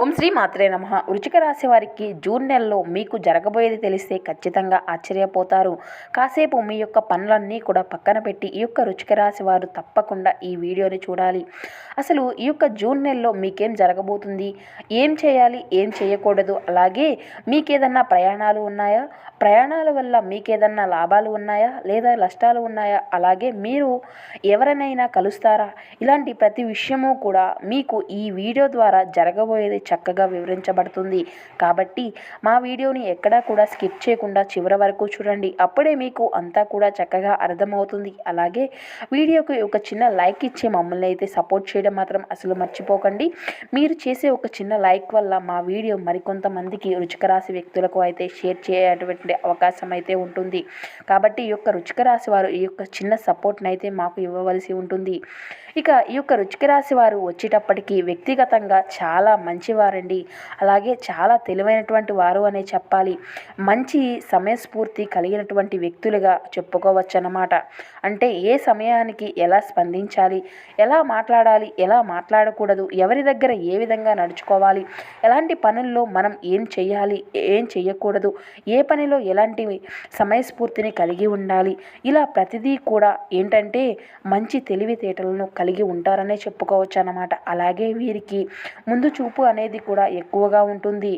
ఓం శ్రీ మాత్రే నమ. వృచిక రాశి వారికి జూన్ నెలలో మీకు జరగబోయేది తెలిస్తే ఖచ్చితంగా ఆశ్చర్యపోతారు. కాసేపు మీ యొక్క పనులన్నీ కూడా పక్కన పెట్టి ఈ యొక్క రుచిక రాశి వారు తప్పకుండా ఈ వీడియోని చూడాలి. అసలు ఈ యొక్క జూన్ నెలలో మీకేం జరగబోతుంది? ఏం చేయాలి? ఏం చేయకూడదు? అలాగే మీకేదన్నా ప్రయాణాలు ఉన్నాయా? ప్రయాణాల వల్ల మీకేదన్నా లాభాలు ఉన్నాయా? లేదా నష్టాలు ఉన్నాయా? అలాగే మీరు ఎవరినైనా కలుస్తారా? ఇలాంటి ప్రతి విషయము కూడా మీకు ఈ వీడియో ద్వారా జరగబోయేది చక్కగా వివరించబడుతుంది. కాబట్టి మా వీడియోని ఎక్కడా కూడా స్కిప్ చేయకుండా చివరి వరకు చూడండి. అప్పుడే మీకు అంతా కూడా చక్కగా అర్థమవుతుంది. అలాగే వీడియోకి ఒక చిన్న లైక్ ఇచ్చి మమ్మల్ని అయితే సపోర్ట్ చేయడం మాత్రం అసలు మర్చిపోకండి. మీరు చేసే ఒక చిన్న లైక్ వల్ల మా వీడియో మరికొంతమందికి రుచికరాశి వ్యక్తులకు అయితే షేర్ చేయటువంటి అవకాశం అయితే ఉంటుంది. కాబట్టి ఈ యొక్క రుచికరాశి వారు ఈ యొక్క చిన్న సపోర్ట్ని అయితే మాకు ఇవ్వవలసి ఉంటుంది. ఇక ఈ యొక్క రుచికి రాశి వారు వచ్చేటప్పటికి వ్యక్తిగతంగా చాలా మంచివారండి. అలాగే చాలా తెలివైనటువంటి వారు అనే చెప్పాలి. మంచి సమయస్ఫూర్తి కలిగినటువంటి వ్యక్తులుగా చెప్పుకోవచ్చు అన్నమాట అంటే ఏ సమయానికి ఎలా స్పందించాలి? ఎలా మాట్లాడాలి? ఎలా మాట్లాడకూడదు? ఎవరి దగ్గర ఏ విధంగా నడుచుకోవాలి? ఎలాంటి పనుల్లో మనం ఏం చేయాలి? ఏం చేయకూడదు ఏ పనిలో ఎలాంటి సమయస్ఫూర్తిని కలిగి ఉండాలి? ఇలా ప్రతిదీ కూడా ఏంటంటే మంచి తెలివితేటలను కలిగి ఉంటారనే చెప్పుకోవచ్చు అన్నమాట అలాగే వీరికి ముందు చూపు అనేది కూడా ఎక్కువగా ఉంటుంది.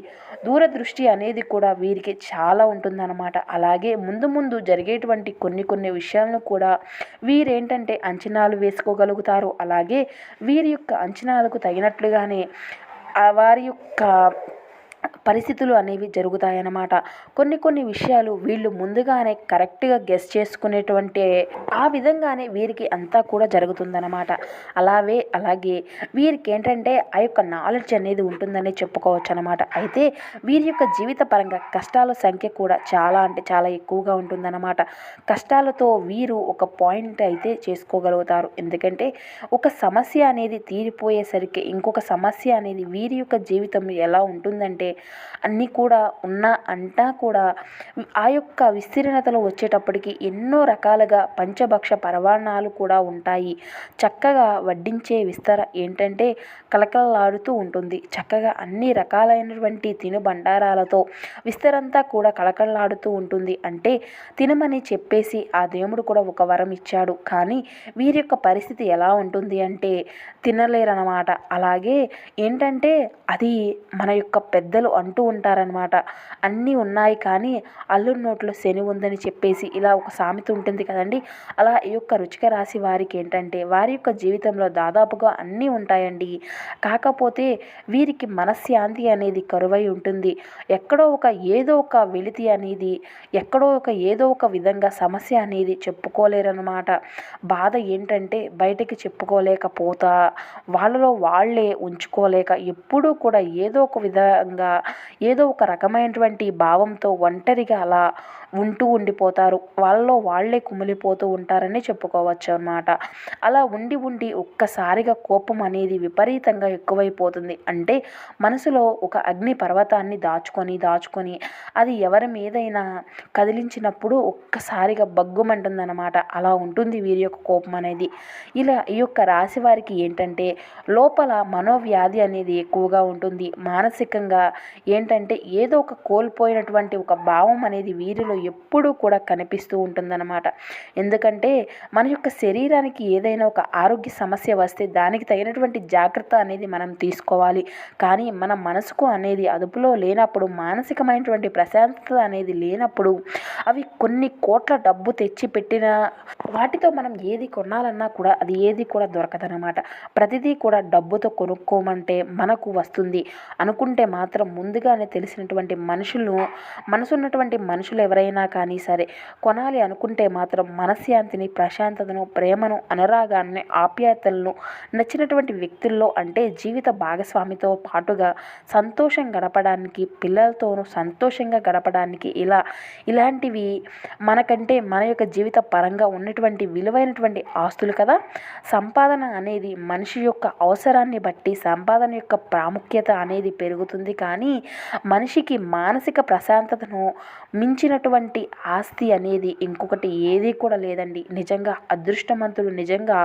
దూరదృష్టి అనేది కూడా వీరికి చాలా ఉంటుందన్నమాట. అలాగే ముందు ముందు జరిగేటువంటి కొన్ని కొన్ని విషయాలను కూడా వీరేంటంటే అంచనాలు వేసుకోగలుగుతారు. అలాగే వీరి యొక్క అంచనాలకు తగినట్లుగానే వారి యొక్క పరిస్థితులు అనేవి జరుగుతాయన్నమాట. కొన్ని కొన్ని విషయాలు వీళ్ళు ముందుగానే కరెక్ట్గా గెస్ చేసుకునేటువంటి ఆ విధంగానే వీరికి అంతా కూడా జరుగుతుందన్నమాట. అలాగే అలాగే వీరికి ఏంటంటే ఆ యొక్క నాలెడ్జ్ అనేది ఉంటుందని చెప్పుకోవచ్చు అనమాట అయితే వీరి యొక్క జీవిత పరంగా కష్టాల సంఖ్య కూడా చాలా అంటే చాలా ఎక్కువగా ఉంటుందన్నమాట. కష్టాలతో వీరు ఒక పాయింట్ అయితే చేసుకోగలుగుతారు. ఎందుకంటే ఒక సమస్య అనేది తీరిపోయేసరికి ఇంకొక సమస్య అనేది వీరి యొక్క జీవితం ఎలా ఉంటుందంటే అన్నీ కూడా ఉన్నా అంటా కూడా ఆ యొక్క విస్తీర్ణతలో వచ్చేటప్పటికి ఎన్నో రకాలుగా పంచభక్ష పరవాణాలు కూడా ఉంటాయి. చక్కగా వడ్డించే విస్తర ఏంటంటే కలకలలాడుతూ ఉంటుంది. చక్కగా అన్ని రకాలైనటువంటి తినుబండారాలతో విస్తరంతా కూడా కలకలలాడుతూ ఉంటుంది. అంటే తినమని చెప్పేసి ఆ దేవుడు కూడా ఒక వరం ఇచ్చాడు. కానీ వీరి యొక్క పరిస్థితి ఎలా ఉంటుంది అంటే తినలేరన్నమాట. అలాగే ఏంటంటే అది మన యొక్క పెద్దలు అంటూ ఉంటారనమాట అన్నీ ఉన్నాయి కానీ అల్లుడి నోట్లో శని ఉందని చెప్పేసి ఇలా ఒక సామెత ఉంటుంది కదండి. అలా ఈ యొక్క రుచిక రాశి వారికి ఏంటంటే వారి యొక్క జీవితంలో దాదాపుగా అన్నీ ఉంటాయండి. కాకపోతే వీరికి మనశ్శాంతి అనేది కరువై ఉంటుంది. ఎక్కడో ఒక ఏదో ఒక వెలితి అనేది ఎక్కడో ఒక ఏదో ఒక విధంగా సమస్య అనేది చెప్పుకోలేరన్నమాట. బాధ ఏంటంటే బయటకి చెప్పుకోలేకపోతా వాళ్ళలో వాళ్ళే ఉంచుకోలేక ఎప్పుడూ కూడా ఏదో ఒక విధంగా ఏదో ఒక రకమైనటువంటి భావంతో ఒంటరిగా అలా ఉంటూ ఉండిపోతారు. వాళ్ళలో వాళ్ళే కుమిలిపోతూ ఉంటారని చెప్పుకోవచ్చు అన్నమాట. అలా ఉండి ఉండి ఒక్కసారిగా కోపం అనేది విపరీతంగా ఎక్కువైపోతుంది. అంటే మనసులో ఒక అగ్ని పర్వతాన్ని దాచుకొని దాచుకొని అది ఎవరి మీదైనా కదిలించినప్పుడు ఒక్కసారిగా బగ్గుమంటుందన్నమాట అలా ఉంటుంది వీరి యొక్క కోపం అనేది. ఇలా ఈ యొక్క రాశి వారికి ఏంటంటే లోపల మనోవ్యాధి అనేది ఎక్కువగా ఉంటుంది. మానసికంగా ఏంటంటే ఏదో ఒక కోల్పోయినటువంటి ఒక భావం అనేది వీరిలో ఎప్పుడూ కూడా కనిపిస్తూ ఉంటుందన్నమాట. ఎందుకంటే మన యొక్క శరీరానికి ఏదైనా ఒక ఆరోగ్య సమస్య వస్తే దానికి తగినటువంటి జాగ్రత్త అనేది మనం తీసుకోవాలి. కానీ మన మనసుకు అనేది అదుపులో లేనప్పుడు మానసికమైనటువంటి ప్రశాంతత అనేది లేనప్పుడు అవి కొన్ని కోట్ల డబ్బు తెచ్చి పెట్టిన వాటితో మనం ఏది కొనాలన్నా కూడా అది ఏది కూడా దొరకదనమాట ప్రతిదీ కూడా డబ్బుతో కొనుక్కోమంటే మనకు వస్తుంది. అనుకుంటే మాత్రం ముందుగానే తెలిసినటువంటి మనుషులు మనసున్నటువంటి మనుషులు ఎవరైనా కానీ సరే కొనాలి అనుకుంటే మాత్రం మనశ్శాంతిని ప్రశాంతతను ప్రేమను అనురాగాన్ని ఆప్యాయతలను నచ్చినటువంటి వ్యక్తుల్లో అంటే జీవిత భాగస్వామితో పాటుగా సంతోషం గడపడానికి పిల్లలతోనూ సంతోషంగా గడపడానికి ఇలా ఇలాంటివి మనకంటే మన యొక్క జీవిత పరంగా ఉన్నటువంటి విలువైనటువంటి ఆస్తులు కదా. సంపాదన అనేది మనిషి యొక్క అవసరాన్ని బట్టి సంపాదన యొక్క ప్రాముఖ్యత అనేది పెరుగుతుంది కానీ కానీ మనిషికి మానసిక ప్రశాంతతను మించినటువంటి ఆస్తి అనేది ఇంకొకటి ఏది కూడా లేదండి. నిజంగా అదృష్టవంతుడు నిజంగా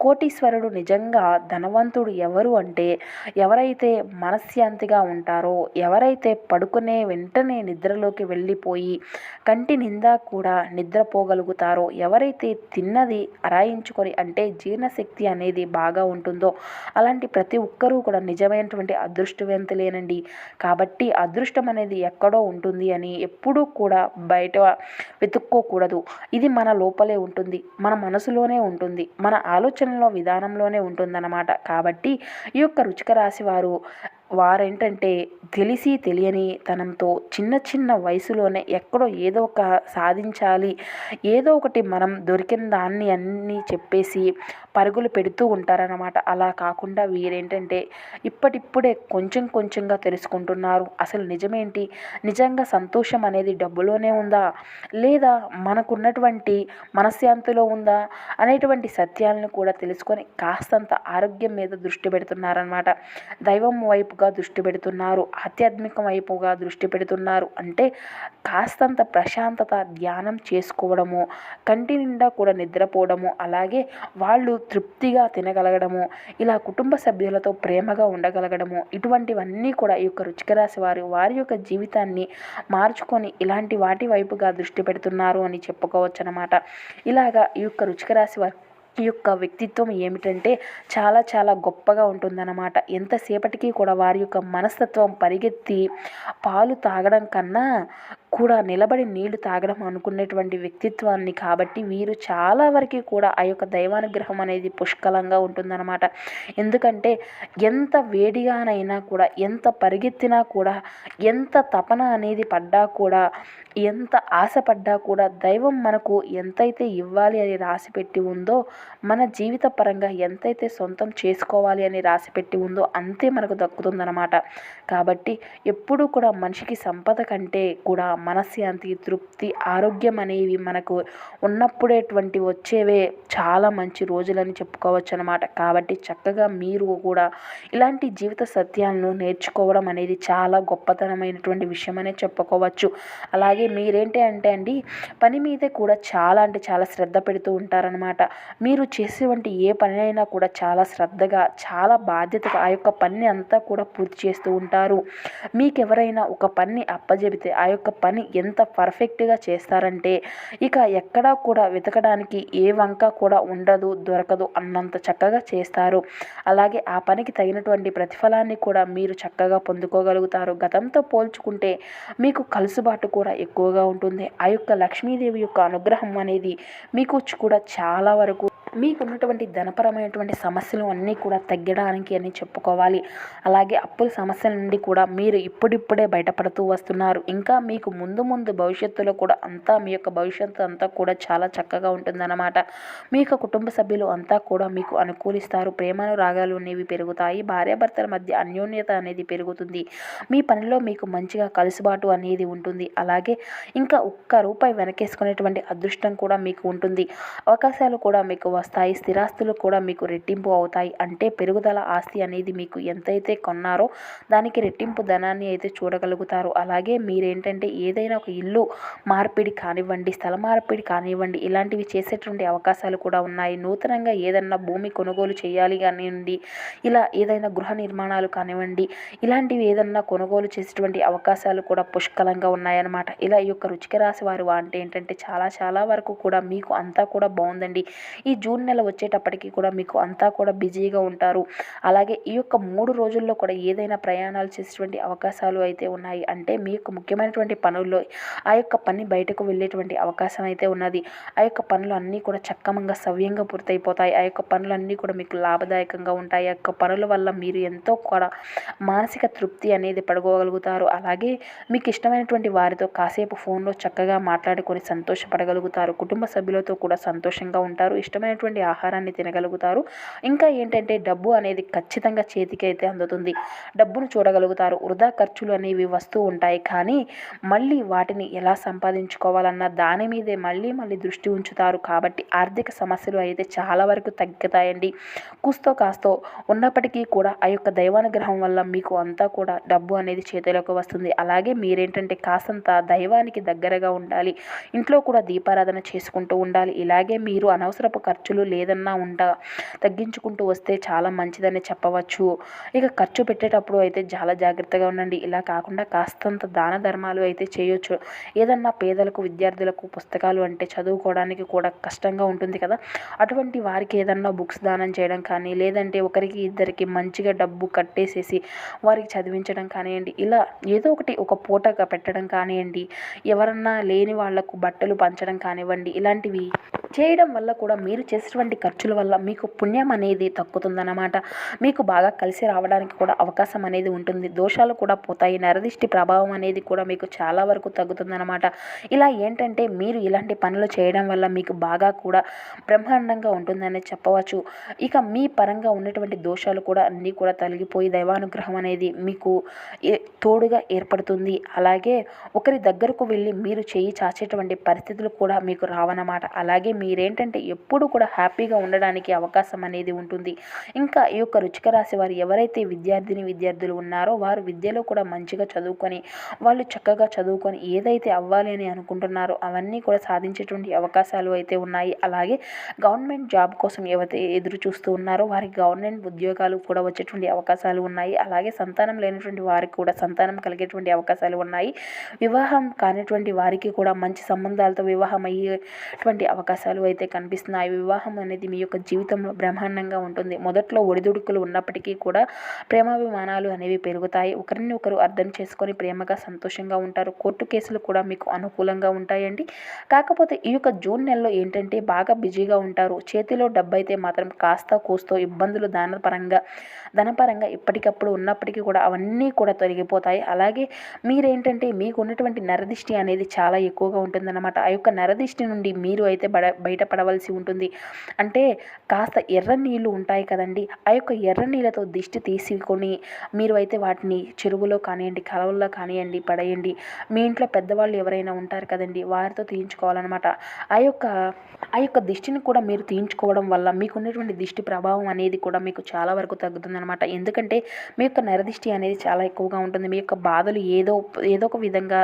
కోటీశ్వరుడు నిజంగా ధనవంతుడు ఎవరు అంటే ఎవరైతే మనశ్శాంతిగా ఉంటారో ఎవరైతే పడుకునే వెంటనే నిద్రలోకి వెళ్ళిపోయి కంటి నిందా కూడా నిద్రపోగలుగుతారో ఎవరైతే తిన్నది అరాయించుకొని అంటే జీర్ణశక్తి అనేది బాగా ఉంటుందో అలాంటి ప్రతి ఒక్కరూ కూడా నిజమైనటువంటి అదృష్టవంతులేనండి. కాబట్టి అదృష్టం అనేది ఎక్కడో ఉంటుంది అని ఎప్పుడూ కూడా బయట వెతుక్కోకూడదు. ఇది మన లోపలే ఉంటుంది మన మనసులోనే ఉంటుంది మన ఆలోచనలో విధానంలోనే ఉంటుందన్నమాట. కాబట్టి ఈ యొక్క రుచిక రాశి వారు వారేంటంటే తెలిసి తెలియని తనంతో చిన్న చిన్న వయసులోనే ఎక్కడో ఏదో ఒక సాధించాలి ఏదో ఒకటి మనం దొరికిన దాన్ని అన్నీ చెప్పేసి పరుగులు పెడుతూ ఉంటారనమాట అలా కాకుండా వీరేంటంటే ఇప్పటిప్పుడే కొంచెం కొంచెంగా తెలుసుకుంటున్నారు. అసలు నిజమేంటి? నిజంగా సంతోషం అనేది డబ్బులోనే ఉందా? లేదా మనకున్నటువంటి మనశ్శాంతిలో ఉందా? అనేటువంటి సత్యాలను కూడా తెలుసుకొని కాస్తంత ఆరోగ్యం మీద దృష్టి పెడుతున్నారనమాట దైవం వైపు వైపుగా దృష్టి పెడుతున్నారు. ఆధ్యాత్మికం వైపుగా దృష్టి పెడుతున్నారు. అంటే కాస్తంత ప్రశాంతత ధ్యానం చేసుకోవడము కంటి నిండా కూడా నిద్రపోవడము అలాగే వాళ్ళు తృప్తిగా తినగలగడము ఇలా కుటుంబ సభ్యులతో ప్రేమగా ఉండగలగడము ఇటువంటివన్నీ కూడా ఈ యొక్క రుచికరాశి వారు వారి వారి యొక్క జీవితాన్ని మార్చుకొని ఇలాంటి వాటి వైపుగా దృష్టి పెడుతున్నారు అని చెప్పుకోవచ్చు అనమాట ఇలాగా ఈ యొక్క రుచికరాశి వారు వారి ఈ యొక్క వ్యక్తిత్వం ఏమిటంటే చాలా చాలా గొప్పగా ఉంటుందన్నమాట. ఎంతసేపటికి కూడా వారి యొక్క మనస్తత్వం పరిగెత్తి పాలు తాగడం కన్నా కూడా నిలబడి నీళ్ళు తాగడం అనుకునేటువంటి వ్యక్తిత్వాన్ని కాబట్టి వీరు చాలా వరకు కూడా ఆ యొక్క దైవానుగ్రహం అనేది పుష్కలంగా ఉంటుందన్నమాట. ఎందుకంటే ఎంత వేడిగానైనా కూడా ఎంత పరిగెత్తినా కూడా ఎంత తపన అనేది పడ్డా కూడా ఎంత ఆశపడ్డా కూడా దైవం మనకు ఎంతైతే ఇవ్వాలి అని రాసిపెట్టి ఉందో మన జీవిత పరంగా ఎంతైతే సొంతం చేసుకోవాలి అని రాసిపెట్టి ఉందో అంతే మనకు దక్కుతుందన్నమాట. కాబట్టి ఎప్పుడూ కూడా మనిషికి సంపద కంటే కూడా మనశ్శాంతి తృప్తి ఆరోగ్యం అనేవి మనకు ఉన్నప్పుడేటువంటి వచ్చేవే చాలా మంచి రోజులని చెప్పుకోవచ్చు అనమాట కాబట్టి చక్కగా మీరు కూడా ఇలాంటి జీవిత సత్యాలను నేర్చుకోవడం అనేది చాలా గొప్పతనమైనటువంటి విషయమనే చెప్పుకోవచ్చు. అలాగే మీరేంటి అంటే అండి పని మీద కూడా చాలా అంటే చాలా శ్రద్ధ పెడుతూ ఉంటారనమాట మీరు చేసేవంటి ఏ పని అయినా కూడా చాలా శ్రద్ధగా చాలా బాధ్యతగా ఆ యొక్క పని అంతా కూడా పూర్తి చేస్తూ ఉంటారు. మీకు ఎవరైనా ఒక పని అప్పజెబితే ఆ యొక్క పని ఎంత పర్ఫెక్ట్గా చేస్తారంటే ఇక ఎక్కడా కూడా వెతకడానికి ఏ వంక కూడా ఉండదు దొరకదు అన్నంత చక్కగా చేస్తారు. అలాగే ఆ పనికి తగినటువంటి ప్రతిఫలాన్ని కూడా మీరు చక్కగా పొందుకోగలుగుతారు. గతంతో పోల్చుకుంటే మీకు కలుసుబాటు కూడా ఎక్కువగా ఉంటుంది. ఆ యొక్క లక్ష్మీదేవి యొక్క అనుగ్రహం అనేది మీకు కూడా చాలా వరకు మీకున్నటువంటి ధనపరమైనటువంటి సమస్యలు అన్నీ కూడా తగ్గడానికి అని చెప్పుకోవాలి. అలాగే అప్పుల సమస్యల నుండి కూడా మీరు ఇప్పుడిప్పుడే బయటపడుతూ వస్తున్నారు. ఇంకా మీకు ముందు ముందు భవిష్యత్తులో కూడా అంతా మీ యొక్క భవిష్యత్తు అంతా కూడా చాలా చక్కగా ఉంటుందన్నమాట. మీ యొక్క కుటుంబ సభ్యులు అంతా కూడా మీకు అనుకూలిస్తారు. ప్రేమను రాగాలు అనేవి పెరుగుతాయి. భార్యాభర్తల మధ్య అన్యోన్యత అనేది పెరుగుతుంది. మీ పనిలో మీకు మంచిగా కలుసుబాటు అనేది ఉంటుంది. అలాగే ఇంకా ఒక్క రూపాయి వెనకేసుకునేటువంటి అదృష్టం కూడా మీకు ఉంటుంది. అవకాశాలు కూడా మీకు వస్తాయి. స్థిరాస్తులు కూడా మీకు రెట్టింపు అవుతాయి. అంటే పెరుగుదల ఆస్తి అనేది మీకు ఎంతైతే కొన్నారో దానికి రెట్టింపు ధనాన్ని అయితే చూడగలుగుతారు. అలాగే మీరేంటంటే ఏదైనా ఒక ఇల్లు మార్పిడి కానివ్వండి స్థల మార్పిడి కానివ్వండి ఇలాంటివి చేసేటువంటి అవకాశాలు కూడా ఉన్నాయి. నూతనంగా ఏదన్నా భూమి కొనుగోలు చేయాలి కానివ్వండి ఇలా ఏదైనా గృహ నిర్మాణాలు కానివ్వండి ఇలాంటివి ఏదన్నా కొనుగోలు చేసేటువంటి అవకాశాలు కూడా పుష్కలంగా ఉన్నాయన్నమాట. ఇలా ఈ యొక్క రుచిక రాశి వారు అంటే ఏంటంటే చాలా చాలా వరకు కూడా మీకు అంతా కూడా బాగుందండి. ఈ జూన్ నెల వచ్చేటప్పటికి కూడా మీకు అంతా కూడా బిజీగా ఉంటారు. అలాగే ఈ యొక్క మూడు రోజుల్లో కూడా ఏదైనా ప్రయాణాలు చేసేటువంటి అవకాశాలు అయితే ఉన్నాయి. అంటే మీ యొక్క ముఖ్యమైనటువంటి పనుల్లో ఆ యొక్క పని బయటకు వెళ్ళేటువంటి అవకాశం అయితే ఉన్నది. ఆ యొక్క పనులు అన్నీ కూడా చక్కమంగా సవ్యంగా పూర్తయిపోతాయి. ఆ యొక్క పనులన్నీ కూడా మీకు లాభదాయకంగా ఉంటాయి. ఆ యొక్క పనుల వల్ల మీరు ఎంతో కూడా మానసిక తృప్తి అనేది పడుకోగలుగుతారు అలాగే మీకు ఇష్టమైనటువంటి వారితో కాసేపు ఫోన్లో చక్కగా మాట్లాడుకొని సంతోషపడగలుగుతారు. కుటుంబ సభ్యులతో కూడా సంతోషంగా ఉంటారు. ఇష్టమైన ఇష్టమైనటువంటి ఆహారాన్ని తినగలుగుతారు. ఇంకా ఏంటంటే డబ్బు అనేది ఖచ్చితంగా చేతికి అయితే అందుతుంది. డబ్బును చూడగలుగుతారు. వృధా ఖర్చులు అనేవి వస్తూ ఉంటాయి. కానీ మళ్ళీ వాటిని ఎలా సంపాదించుకోవాలన్న దాని మీదే మళ్ళీ మళ్ళీ దృష్టి ఉంచుతారు. కాబట్టి ఆర్థిక సమస్యలు అయితే చాలా వరకు తగ్గుతాయండి. కూస్తో కాస్తో ఉన్నప్పటికీ కూడా ఆ యొక్క దైవానుగ్రహం వల్ల మీకు అంతా కూడా డబ్బు అనేది చేతిలోకి వస్తుంది. అలాగే మీరేంటంటే కాసంత దైవానికి దగ్గరగా ఉండాలి. ఇంట్లో కూడా దీపారాధన చేసుకుంటూ ఉండాలి. ఇలాగే మీరు అనవసరపు ఖర్చులు లేదన్నా ఉండ తగ్గించుకుంటూ వస్తే చాలా మంచిదని చెప్పవచ్చు. ఇక ఖర్చు పెట్టేటప్పుడు అయితే చాలా జాగ్రత్తగా ఉండండి. ఇలా కాకుండా కాస్తంత దాన ధర్మాలు అయితే చేయొచ్చు. ఏదన్నా పేదలకు విద్యార్థులకు పుస్తకాలు అంటే చదువుకోవడానికి కూడా కష్టంగా ఉంటుంది కదా. అటువంటి వారికి ఏదన్నా బుక్స్ దానం చేయడం కానీ లేదంటే ఒకరికి ఇద్దరికి మంచిగా డబ్బు కట్టేసేసి వారికి చదివించడం కానివ్వండి ఇలా ఏదో ఒకటి ఒక పూటగా పెట్టడం కానివ్వండి ఎవరన్నా లేని వాళ్ళకు బట్టలు పంచడం కానివ్వండి ఇలాంటివి చేయడం వల్ల కూడా మీరు చేసేటువంటి ఖర్చుల వల్ల మీకు పుణ్యం అనేది తగ్గుతుందన్నమాట మీకు బాగా కలిసి రావడానికి కూడా అవకాశం అనేది ఉంటుంది. దోషాలు కూడా పోతాయి. నరదిష్టి ప్రభావం అనేది కూడా మీకు చాలా వరకు తగ్గుతుందన్నమాట. ఇలా ఏంటంటే మీరు ఇలాంటి పనులు చేయడం వల్ల మీకు బాగా కూడా బ్రహ్మాండంగా ఉంటుందని చెప్పవచ్చు. ఇక మీ పరంగా ఉన్నటువంటి దోషాలు కూడా అన్నీ కూడా తొలగిపోయి దైవానుగ్రహం అనేది మీకు తోడుగా ఏర్పడుతుంది. అలాగే ఒకరి దగ్గరకు వెళ్ళి మీరు చేయి చాచేటువంటి పరిస్థితులు కూడా మీకు రావన్నమాట. అలాగే మీరేంటంటే ఎప్పుడు కూడా హ్యాపీగా ఉండడానికి అవకాశం అనేది ఉంటుంది. ఇంకా ఈ యొక్క రుచిక రాశి వారు ఎవరైతే విద్యార్థిని విద్యార్థులు ఉన్నారో వారు విద్యలో కూడా మంచిగా చదువుకొని వాళ్ళు చక్కగా చదువుకొని ఏదైతే అవ్వాలి అని అనుకుంటున్నారో అవన్నీ కూడా సాధించేటువంటి అవకాశాలు అయితే ఉన్నాయి. అలాగే గవర్నమెంట్ జాబ్ కోసం ఎవరైతే ఎదురు చూస్తూ ఉన్నారో వారికి గవర్నమెంట్ ఉద్యోగాలు కూడా వచ్చేటువంటి అవకాశాలు ఉన్నాయి. అలాగే సంతానం లేనటువంటి వారికి కూడా సంతానం కలిగేటువంటి అవకాశాలు ఉన్నాయి. వివాహం కానిటువంటి వారికి కూడా మంచి సంబంధాలతో వివాహం అయ్యేటువంటి అవకాశాలు అయితే కనిపిస్తున్నాయి. వివాహం అనేది మీ యొక్క జీవితంలో బ్రహ్మాండంగా ఉంటుంది. మొదట్లో ఒడిదుడుకులు ఉన్నప్పటికీ కూడా ప్రేమాభిమానాలు అనేవి పెరుగుతాయి. ఒకరిని ఒకరు అర్థం చేసుకొని ప్రేమగా సంతోషంగా ఉంటారు. కోర్టు కేసులు కూడా మీకు అనుకూలంగా ఉంటాయండి. కాకపోతే ఈ యొక్క జూన్ నెలలో ఏంటంటే బాగా బిజీగా ఉంటారు. చేతిలో డబ్బు అయితే మాత్రం కాస్త కూస్తో ఇబ్బందులు దానపరంగా ధనపరంగా ఎప్పటికప్పుడు ఉన్నప్పటికీ కూడా అవన్నీ కూడా తొలగిపోతాయి. అలాగే మీరేంటంటే మీకు ఉన్నటువంటి నరదిష్టి అనేది చాలా ఎక్కువగా ఉంటుందన్నమాట. ఆ యొక్క నరదిష్టి నుండి మీరు అయితే బడ బయటపడవలసి ఉంటుంది. అంటే కాస్త ఎర్ర నీళ్ళు ఉంటాయి కదండి ఆ యొక్క ఎర్ర నీళ్ళతో దిష్టి తీసుకొని మీరు అయితే వాటిని చెరువులో కానివ్వండి కలవల్లో కానివ్వండి పడేయండి. మీ ఇంట్లో పెద్దవాళ్ళు ఎవరైనా ఉంటారు కదండి వారితో తీయించుకోవాలన్నమాట. ఆ యొక్క ఆ యొక్క దిష్టిని కూడా మీరు తీయించుకోవడం వల్ల మీకు ఉన్నటువంటి దిష్టి ప్రభావం అనేది కూడా మీకు చాలా వరకు తగ్గుతుందన్నమాట. ఎందుకంటే మీ యొక్క నరదిష్టి అనేది చాలా ఎక్కువగా ఉంటుంది. మీ యొక్క బాధలు ఏదో ఏదో ఒక విధంగా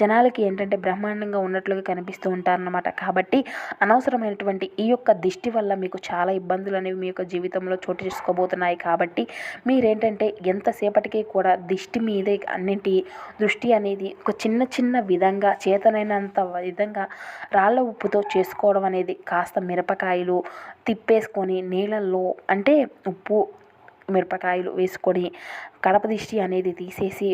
జనాలకి ఏంటంటే బ్రహ్మాండంగా ఉన్నట్లుగా కనిపిస్తూ ఉంటారన్నమాట. కాబట్టి అనవసరమైనటువంటి ఈ యొక్క దిష్టి వల్ల మీకు చాలా ఇబ్బందులు అనేవి మీ యొక్క జీవితంలో చోటు చేసుకోబోతున్నాయి కాబట్టి మీరేంటంటే ఎంతసేపటికి కూడా దిష్టి మీదే అన్నింటి దృష్టి అనేది ఒక చిన్న చిన్న విధంగా చేతనైనంత విధంగా రాళ్ళ ఉప్పుతో చేసుకోవడం అనేది కాస్త మిరపకాయలు తిప్పేసుకొని నీళ్ళల్లో అంటే ఉప్పు మిరపకాయలు వేసుకొని కడప దిష్టి అనేది తీసేసి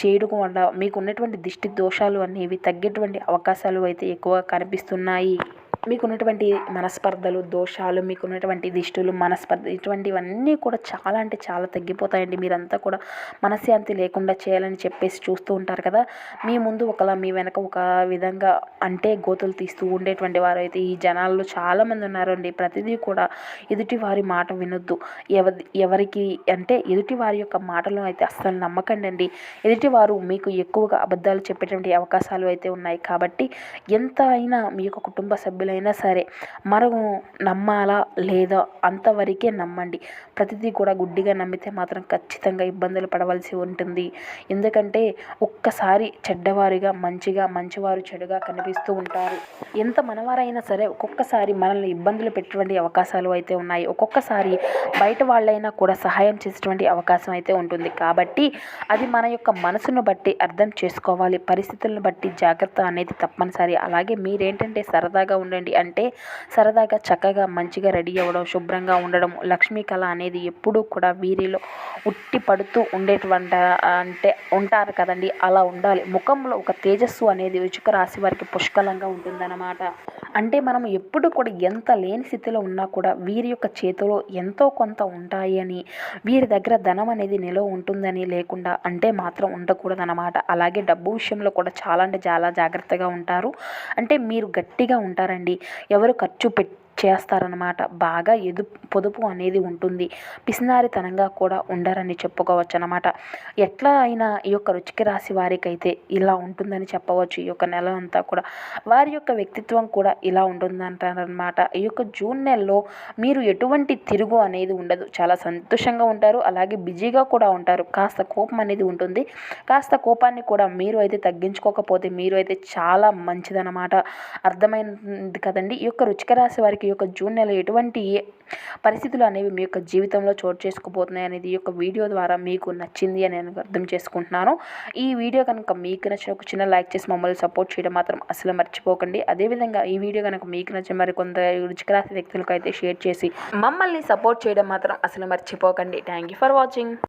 చేయడం వల్ల మీకు ఉన్నటువంటి దిష్టి దోషాలు అనేవి తగ్గేటువంటి అవకాశాలు అయితే ఎక్కువగా కనిపిస్తున్నాయి. మీకున్నటువంటి మనస్పర్ధలు దోషాలు మీకున్నటువంటి దిష్టులు మనస్పర్ధ ఇటువంటివన్నీ కూడా చాలా అంటే చాలా తగ్గిపోతాయండి. మీరంతా కూడా మనశ్శాంతి లేకుండా చేయాలని చెప్పేసి చూస్తూ ఉంటారు కదా. మీ ముందు ఒకలా మీ వెనక ఒక విధంగా అంటే గోతులు తీస్తూ ఉండేటువంటి వారు అయితే ఈ జనాల్లో చాలామంది ఉన్నారండి. ప్రతిదీ కూడా ఎదుటి వారి మాట వినొద్దు. ఎవరి ఎవరికి అంటే ఎదుటి వారి యొక్క మాటలను అయితే అస్సలు నమ్మకండి అండి. ఎదుటివారు మీకు ఎక్కువగా అబద్ధాలు చెప్పేటువంటి అవకాశాలు అయితే ఉన్నాయి. కాబట్టి ఎంత అయినా మీ యొక్క కుటుంబ సభ్యుల అయినా సరే మనం నమ్మాలా లేదా అంతవరకే నమ్మండి. ప్రతిదీ కూడా గుడ్డిగా నమ్మితే మాత్రం ఖచ్చితంగా ఇబ్బందులు పడవలసి ఉంటుంది. ఎందుకంటే ఒక్కసారి చెడ్డవారిగా మంచిగా మంచివారు చెడుగా కనిపిస్తూ ఉంటారు. ఎంత మనవారైనా సరే ఒక్కొక్కసారి మనల్ని ఇబ్బందులు పెట్టేటువంటి అవకాశాలు అయితే ఉన్నాయి. ఒక్కొక్కసారి బయట వాళ్ళైనా కూడా సహాయం చేసేటువంటి అవకాశం అయితే ఉంటుంది. కాబట్టి అది మన యొక్క మనసును బట్టి అర్థం చేసుకోవాలి. పరిస్థితులను బట్టి జాగ్రత్త అనేది తప్పనిసరి. అలాగే మీరేంటంటే సరదాగా ఉండండి. చేయండి. అంటే సరదాగా చక్కగా మంచిగా రెడీ అవ్వడం శుభ్రంగా ఉండడం లక్ష్మీ కళ అనేది ఎప్పుడూ కూడా వీరిలో ఉట్టి పడుతూ ఉండేటువంటి అంటే ఉంటారు కదండి. అలా ఉండాలి. ముఖంలో ఒక తేజస్సు అనేది రుచిక రాశి వారికి పుష్కలంగా ఉంటుందన్నమాట. అంటే మనం ఎప్పుడు కూడా ఎంత లేని స్థితిలో ఉన్నా కూడా వీరి యొక్క చేతిలో ఎంతో కొంత ఉంటాయి అని వీరి దగ్గర ధనం అనేది నిలవ ఉంటుందని లేకుండా అంటే మాత్రం ఉండకూడదన్నమాట. అలాగే డబ్బు విషయంలో కూడా చాలా అంటే చాలా జాగ్రత్తగా ఉంటారు. అంటే మీరు గట్టిగా ఉంటారండి. ఎవరు ఖర్చు పెట్టి చేస్తారనమాట బాగా ఎదు పొదుపు అనేది ఉంటుంది. పిసినారితనంగా కూడా ఉండరని చెప్పుకోవచ్చు అనమాట ఎట్లా అయినా ఈ యొక్క రుచికి రాశి వారికైతే ఇలా ఉంటుందని చెప్పవచ్చు. ఈ యొక్క నెల అంతా కూడా. వారి యొక్క వ్యక్తిత్వం కూడా ఇలా ఉంటుందంటారనమాట ఈ యొక్క జూన్ నెలలో మీరు ఎటువంటి తిరుగు అనేది ఉండదు. చాలా సంతోషంగా ఉంటారు. అలాగే బిజీగా కూడా ఉంటారు. కాస్త కోపం అనేది ఉంటుంది. కాస్త కోపాన్ని కూడా మీరు అయితే తగ్గించుకోకపోతే మీరు అయితే చాలా మంచిదన్నమాట. అర్థమైంది కదండి? ఈ యొక్క రుచిక రాశి వారికి ఈ యొక్క జూన్ నెల ఎటువంటి పరిస్థితులు అనేవి మీ యొక్క జీవితంలో చోటు చేసుకుపోతున్నాయి అనేది ఈ యొక్క వీడియో ద్వారా మీకు నచ్చింది అని నేను అర్థం చేసుకుంటున్నాను. ఈ వీడియో కనుక మీకు నచ్చిన ఒక చిన్న లైక్ చేసి మమ్మల్ని సపోర్ట్ చేయడం మాత్రం అసలు మర్చిపోకండి. అదేవిధంగా ఈ వీడియో కనుక మీకు నచ్చిన మరి కొంత రుచికరాశి వ్యక్తులకు అయితే షేర్ చేసి మమ్మల్ని సపోర్ట్ చేయడం మాత్రం అసలు మర్చిపోకండి. Thank you for watching